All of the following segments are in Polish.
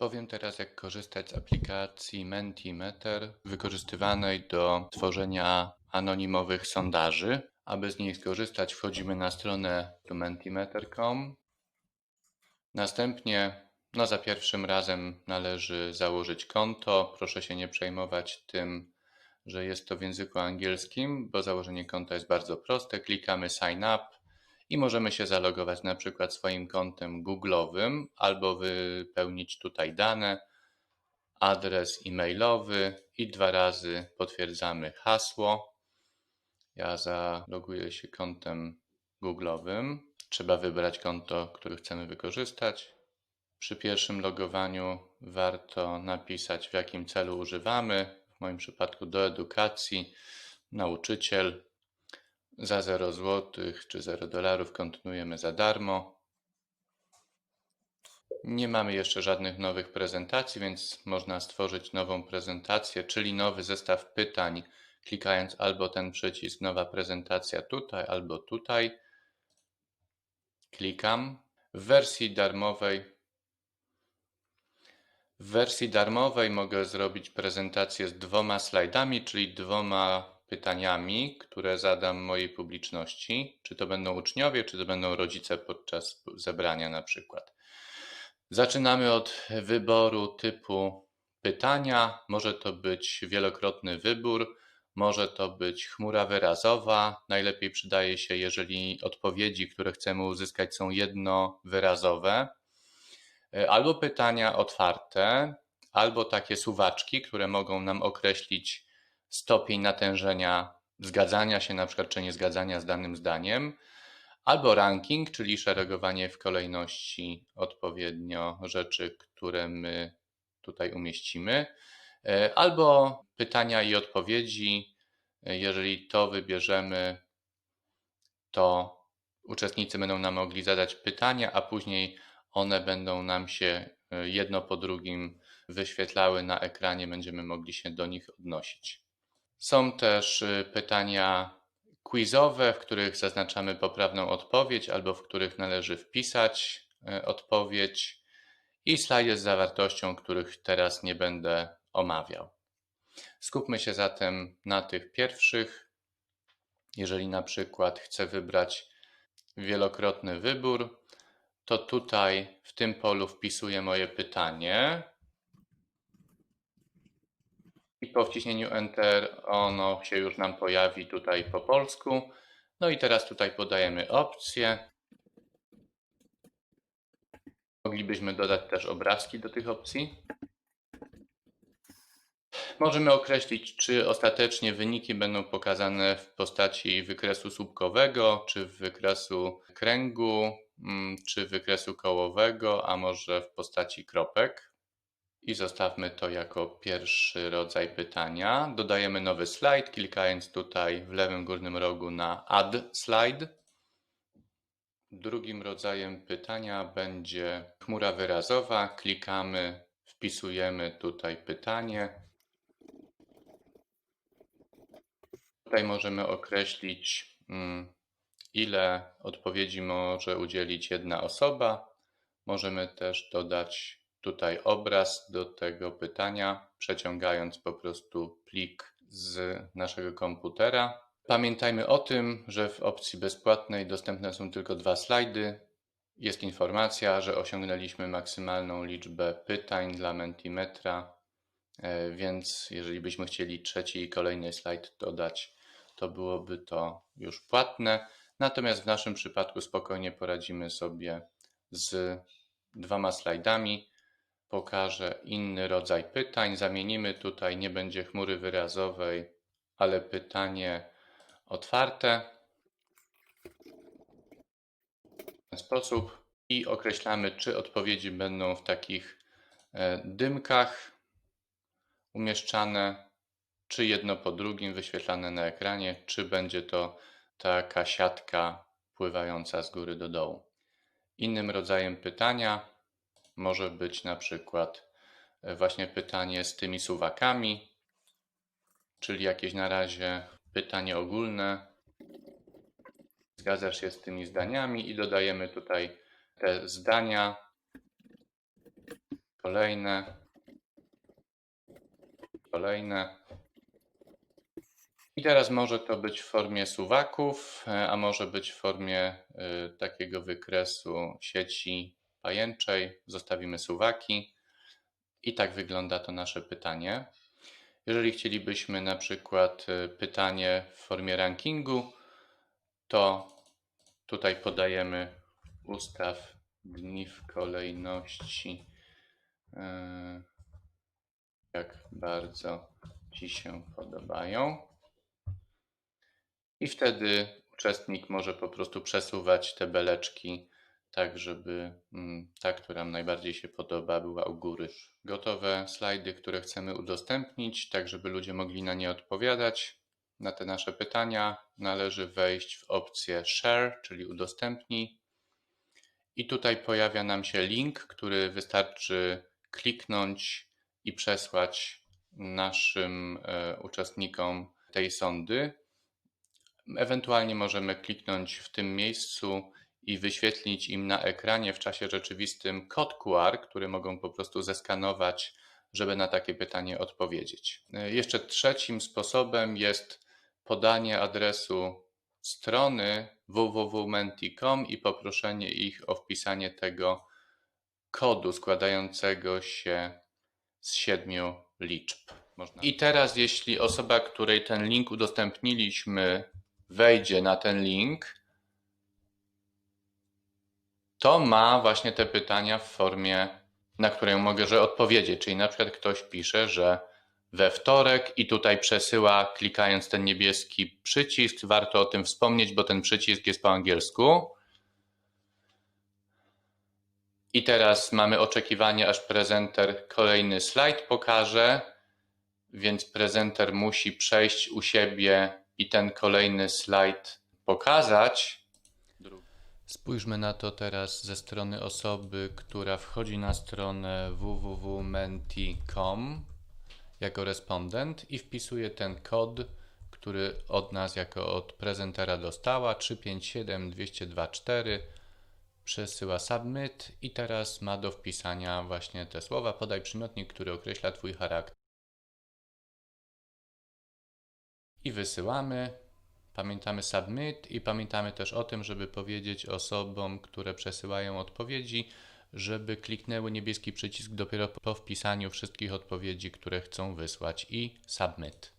Powiem teraz, jak korzystać z aplikacji Mentimeter, wykorzystywanej do tworzenia anonimowych sondaży. Aby z niej skorzystać, wchodzimy na stronę mentimeter.com. Następnie, no za pierwszym razem należy założyć konto. Proszę się nie przejmować tym, że jest to w języku angielskim, bo założenie konta jest bardzo proste. Klikamy sign up i możemy się zalogować na przykład swoim kontem Google'owym albo wypełnić tutaj dane, adres e-mailowy i dwa razy potwierdzamy hasło. Ja zaloguję się kontem Google'owym. Trzeba wybrać konto, które chcemy wykorzystać. Przy pierwszym logowaniu warto napisać w jakim celu używamy. W moim przypadku do edukacji, nauczyciel, za 0 zł czy 0 dolarów kontynuujemy za darmo. Nie mamy jeszcze żadnych nowych prezentacji, więc można stworzyć nową prezentację, czyli nowy zestaw pytań, klikając albo ten przycisk Nowa prezentacja tutaj, albo tutaj. Klikam. W wersji darmowej w wersji darmowej mogę zrobić prezentację z dwoma slajdami, czyli dwoma pytaniami, które zadam mojej publiczności. Czy to będą uczniowie, czy to będą rodzice podczas zebrania na przykład. Zaczynamy od wyboru typu pytania. Może to być wielokrotny wybór, może to być chmura wyrazowa. Najlepiej przydaje się, jeżeli odpowiedzi, które chcemy uzyskać, są jednowyrazowe, albo pytania otwarte, albo takie suwaczki, które mogą nam określić stopień natężenia zgadzania się na przykład czy niezgadzania z danym zdaniem, albo ranking, czyli szeregowanie w kolejności odpowiednio rzeczy, które my tutaj umieścimy, e, albo pytania i odpowiedzi. E, jeżeli to wybierzemy, to uczestnicy będą nam mogli zadać pytania, a później one będą nam się e, jedno po drugim wyświetlały na ekranie, będziemy mogli się do nich odnosić. Są też y, pytania quizowe, w których zaznaczamy poprawną odpowiedź albo w których należy wpisać y, odpowiedź i slajdy z zawartością, których teraz nie będę omawiał. Skupmy się zatem na tych pierwszych. Jeżeli na przykład chcę wybrać wielokrotny wybór, to tutaj w tym polu wpisuję moje pytanie i po wciśnięciu Enter ono się już nam pojawi tutaj po polsku. No i teraz tutaj podajemy opcje. Moglibyśmy dodać też obrazki do tych opcji. Możemy określić, czy ostatecznie wyniki będą pokazane w postaci wykresu słupkowego, czy wykresu kręgu, mm, czy wykresu kołowego, a może w postaci kropek i zostawmy to jako pierwszy rodzaj pytania. Dodajemy nowy slajd, klikając tutaj w lewym górnym rogu na Add Slide. Drugim rodzajem pytania będzie chmura wyrazowa. Klikamy, wpisujemy tutaj pytanie. Tutaj możemy określić, mm, ile odpowiedzi może udzielić jedna osoba. Możemy też dodać tutaj obraz do tego pytania, przeciągając po prostu plik z naszego komputera. Pamiętajmy o tym, że w opcji bezpłatnej dostępne są tylko dwa slajdy. Jest informacja, że osiągnęliśmy maksymalną liczbę pytań dla Mentimetra, e, więc jeżeli byśmy chcieli trzeci i kolejny slajd dodać, to byłoby to już płatne. Natomiast w naszym przypadku spokojnie poradzimy sobie z dwoma slajdami pokażę inny rodzaj pytań. Zamienimy tutaj, nie będzie chmury wyrazowej, ale pytanie otwarte. W ten sposób i określamy, czy odpowiedzi będą w takich e, dymkach umieszczane, czy jedno po drugim wyświetlane na ekranie, czy będzie to taka siatka pływająca z góry do dołu. Innym rodzajem pytania może być na przykład e, właśnie pytanie z tymi suwakami, czyli jakieś na razie pytanie ogólne. Zgadzasz się z tymi zdaniami i dodajemy tutaj te zdania. Kolejne. Kolejne. I teraz może to być w formie suwaków, e, a może być w formie e, takiego wykresu sieci pajęczej. Zostawimy suwaki. I tak wygląda to nasze pytanie. Jeżeli chcielibyśmy na przykład e, pytanie w formie rankingu, to tutaj podajemy ustaw dni w kolejności, e, jak bardzo Ci się podobają. I wtedy uczestnik może po prostu przesuwać te beleczki tak, żeby mm, ta, która nam najbardziej się podoba, była u góry. Gotowe slajdy, które chcemy udostępnić, tak żeby ludzie mogli na nie odpowiadać. Na te nasze pytania należy wejść w opcję Share, czyli udostępnij. I tutaj pojawia nam się link, który wystarczy kliknąć i przesłać naszym e, uczestnikom tej sondy. Ewentualnie możemy kliknąć w tym miejscu i wyświetlić im na ekranie w czasie rzeczywistym kod QR, który mogą po prostu zeskanować, żeby na takie pytanie odpowiedzieć. E, Jeszcze trzecim sposobem jest podanie adresu strony www.menti.com i poproszenie ich o wpisanie tego kodu składającego się z siedmiu liczb. Można. I teraz, jeśli osoba, której ten link udostępniliśmy, wejdzie na ten link, to ma właśnie te pytania w formie, na które mogę że odpowiedzieć. Czyli na przykład ktoś pisze, że we wtorek i tutaj przesyła, klikając ten niebieski przycisk. Warto o tym wspomnieć, bo ten przycisk jest po angielsku. I teraz mamy oczekiwanie, aż prezenter kolejny slajd pokaże, więc prezenter musi przejść u siebie i ten kolejny slajd pokazać. Spójrzmy na to teraz ze strony osoby, która wchodzi na stronę www.menti.com jako respondent i wpisuje ten kod, który od nas jako od prezentera dostała 357224 przesyła submit i teraz ma do wpisania właśnie te słowa podaj przymiotnik, który określa twój charakter. I wysyłamy. Pamiętamy submit i pamiętamy też o tym, żeby powiedzieć osobom, które przesyłają odpowiedzi, żeby kliknęły niebieski przycisk dopiero po wpisaniu wszystkich odpowiedzi, które chcą wysłać i submit.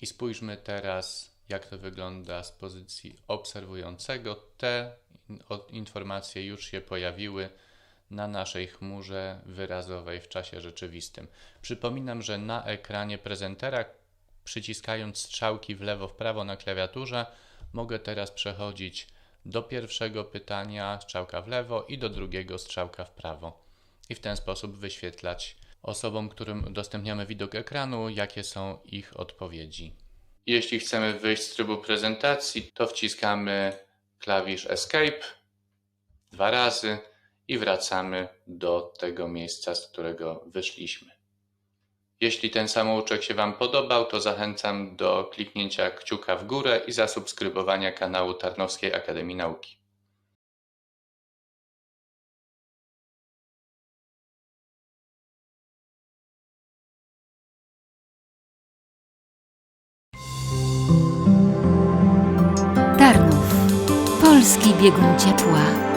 I spójrzmy teraz, jak to wygląda z pozycji obserwującego. Te informacje już się pojawiły na naszej chmurze wyrazowej w czasie rzeczywistym. Przypominam, że na ekranie prezentera, przyciskając strzałki w lewo, w prawo na klawiaturze, mogę teraz przechodzić do pierwszego pytania strzałka w lewo i do drugiego strzałka w prawo. I w ten sposób wyświetlać osobom, którym udostępniamy widok ekranu, jakie są ich odpowiedzi. Jeśli chcemy wyjść z trybu prezentacji, to wciskamy klawisz Escape dwa razy i wracamy do tego miejsca, z którego wyszliśmy. Jeśli ten samouczek się Wam podobał, to zachęcam do kliknięcia kciuka w górę i zasubskrybowania kanału Tarnowskiej Akademii Nauki. Tarnów. Polski biegun ciepła.